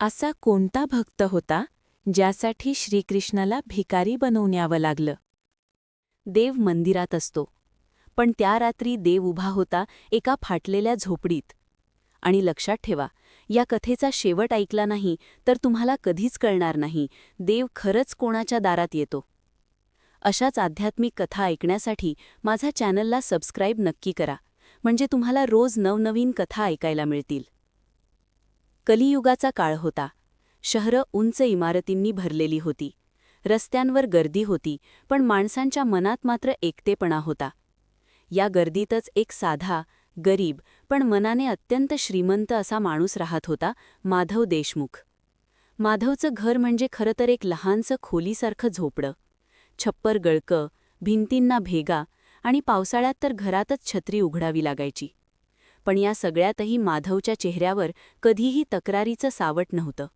असा कोणता भक्त होता ज्यासाठी श्रीकृष्णाला भिकारी बनवण्यावं लागलं? देव मंदिरात असतो. पण त्या रात्री देव उभा होता एका फाटलेल्या झोपडीत. आणि लक्षात ठेवा या कथेचा शेवट ऐकला नाही तर तुम्हाला कधीच कळणार नाही देव खरंच कोणाच्या दारात येतो. अशाच आध्यात्मिक कथा ऐकण्यासाठी माझा चॅनलला सबस्क्राईब नक्की करा म्हणजे तुम्हाला रोज नवनवीन कथा ऐकायला मिळतील. कलियुगाचा काळ होता. शहरं उंच इमारतींनी भरलेली होती. रस्त्यांवर गर्दी होती पण माणसांच्या मनात मात्र एकटेपणा होता. या गर्दीतच एक साधा गरीब पण मनाने अत्यंत श्रीमंत असा माणूस राहत होता माधव देशमुख. माधवचं घर म्हणजे खरं तर एक लहानसं खोलीसारखं झोपडं. छप्पर गळकं भिंतींना भेगा आणि पावसाळ्यात तर घरातच छत्री उघडावी लागायची. पण या सगळ्यातही माधवच्या चेहऱ्यावर कधीही तक्रारीचं सावट नव्हतं.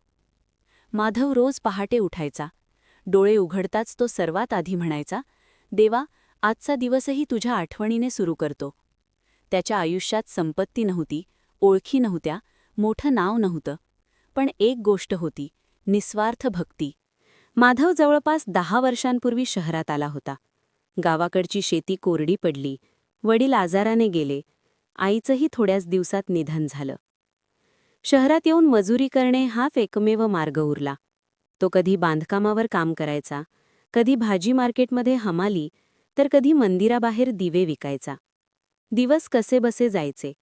माधव रोज पहाटे उठायचा. डोळे उघडताच तो सर्वात आधी म्हणायचा देवा आजचा दिवसही तुझ्या आठवणीने सुरू करतो. त्याच्या आयुष्यात संपत्ती नव्हती ओळखी नव्हत्या मोठं नाव नव्हतं. पण एक गोष्ट होती निस्वार्थ भक्ती. माधव जवळपास दहा वर्षांपूर्वी शहरात आला होता. गावाकडची शेती कोरडी पडली. वडील आजाराने गेले. आईचंही थोड्याच दिवसात निधन झालं. शहरात येऊन मजुरी करणे हाच एकमेव मार्ग उरला. तो कधी बांधकामावर काम करायचा कधी भाजी मार्केटमध्ये हमाली तर कधी मंदिराबाहेर दिवे विकायचा. दिवस कसेबसे जायचे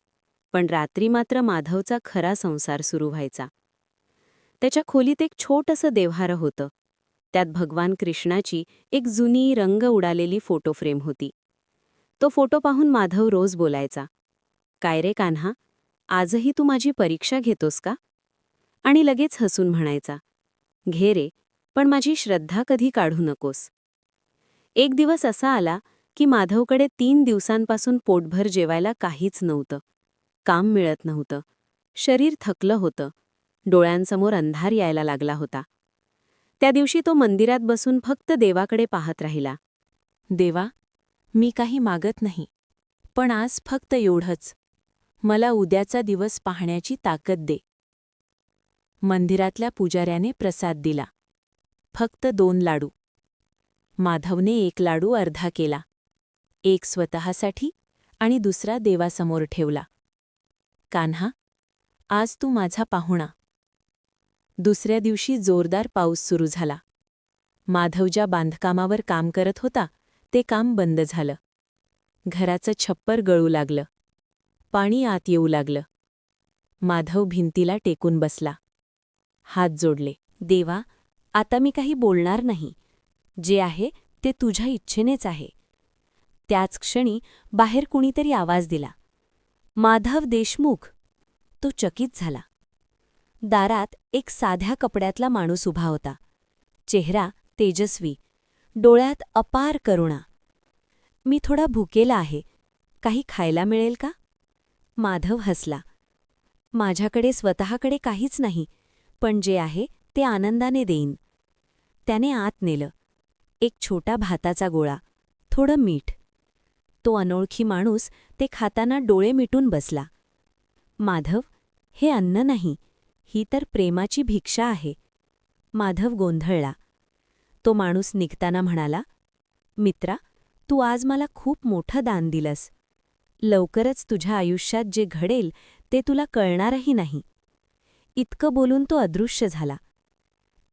पण रात्री मात्र माधवचा खरा संसार सुरू व्हायचा. त्याच्या खोलीत एक छोटंसं देव्हारं होतं. त्यात भगवान कृष्णाची एक जुनी रंग उडालेली फोटो फ्रेम होती. तो फोटो पाहून माधव रोज बोलायचा काय रे कान्हा आजही तू माझी परीक्षा घेतोस का? आणि लगेच हसून म्हणायचा घे रे पण माझी श्रद्धा कधी काढू नकोस. एक दिवस असा आला की माधवकडे तीन दिवसांपासून पोटभर जेवायला काहीच नव्हतं. काम मिळत नव्हतं. शरीर थकलं होतं. डोळ्यांसमोर अंधार यायला लागला होता. त्या दिवशी तो मंदिरात बसून फक्त देवाकडे पाहत राहिला. देवा मी काही मागत नाही पण आज फक्त एवढंच. मला उद्याचा दिवस पाहण्याची ताकद दे. मंदिरातल्या पुजाऱ्याने प्रसाद दिला. फक्त दोन लाडू. माधवने एक लाडू अर्धा केला. एक स्वतःसाठी आणि दुसरा देवासमोर ठेवला. कान्हा आज तू माझा पाहुणा. दुसऱ्या दिवशी जोरदार पाऊस सुरू झाला. माधव ज्या बांधकामावर काम करत होता ते काम बंद झालं. घराचं छप्पर गळू लागलं. पाणी आत येऊ लागलं. माधव भिंतीला टेकून बसला. हात जोडले. देवा आता मी काही बोलणार नाही. जे आहे ते तुझ्या इच्छेनेच आहे. त्याच क्षणी बाहेर कुणीतरी आवाज दिला. माधव देशमुख. तो चकित झाला. दारात एक साध्या कपड्यातला माणूस उभा होता. चेहरा तेजस्वी. डोळ्यात अपार करुणा. मी थोडा भुकेला आहे. काही खायला मिळेल का? माधव हसला. माझ्याकडे स्वतःकडे काहीच नाही पण जे आहे ते आनंदाने देईन. त्याने आत नेलं. एक छोटा भाताचा गोळा थोडं मीठ. तो अनोळखी माणूस ते खाताना डोळे मिटून बसला. माधव हे अन्न नाही ही तर प्रेमाची भिक्षा आहे. माधव गोंधळला. तो माणूस निघताना म्हणाला मित्रा तू आज मला खूप मोठं दान दिलंस. लवकरच तुझ्या आयुष्यात जे घडेल ते तुला कळणारही नाही. इतकं बोलून तो अदृश्य झाला.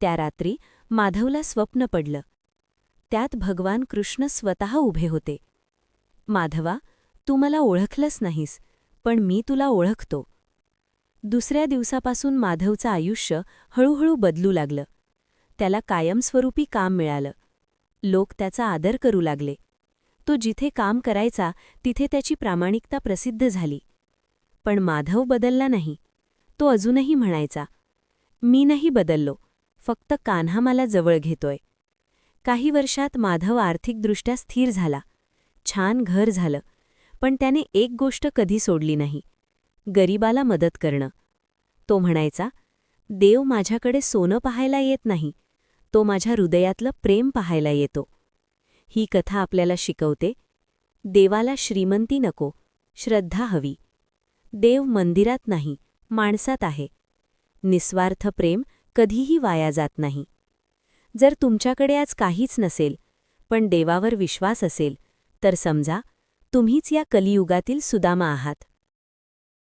त्या रात्री माधवला स्वप्न पडलं. त्यात भगवान कृष्ण स्वतः उभे होते. माधवा तू मला ओळखलंच नाहीस पण मी तुला ओळखतो. दुसऱ्या दिवसापासून माधवचं आयुष्य हळूहळू बदलू लागलं. त्याला कायमस्वरूपी काम मिळालं. लोक त्याचा आदर करू लागले. तो जिथे काम करायचा तिथे त्याची प्रामाणिकता प्रसिद्ध झाली. पण माधव बदलला नाही. तो अजूनही म्हणायचा मी नाही बदललो फक्त कान्हा मला जवळ घेतोय. काही वर्षात माधव आर्थिकदृष्ट्या स्थिर झाला. छान घर झालं पण त्याने एक गोष्ट कधी सोडली नाही गरीबाला मदत करणं. तो म्हणायचा देव माझ्याकडे सोनं पाहायला येत नाही तो माझ्या हृदयातलं प्रेम पाहायला येतो. ही कथा आपल्याला शिकवते. देवाला श्रीमंती नको श्रद्धा हवी. देव मंदिरात नाही माणसात आहे. निस्वार्थ प्रेम कधीही वाया जात नाही. जर तुमच्याकडे आज काहीच नसेल पण देवावर विश्वास असेल तर समजा तुम्हीच या कलियुगातील सुदामा आहात.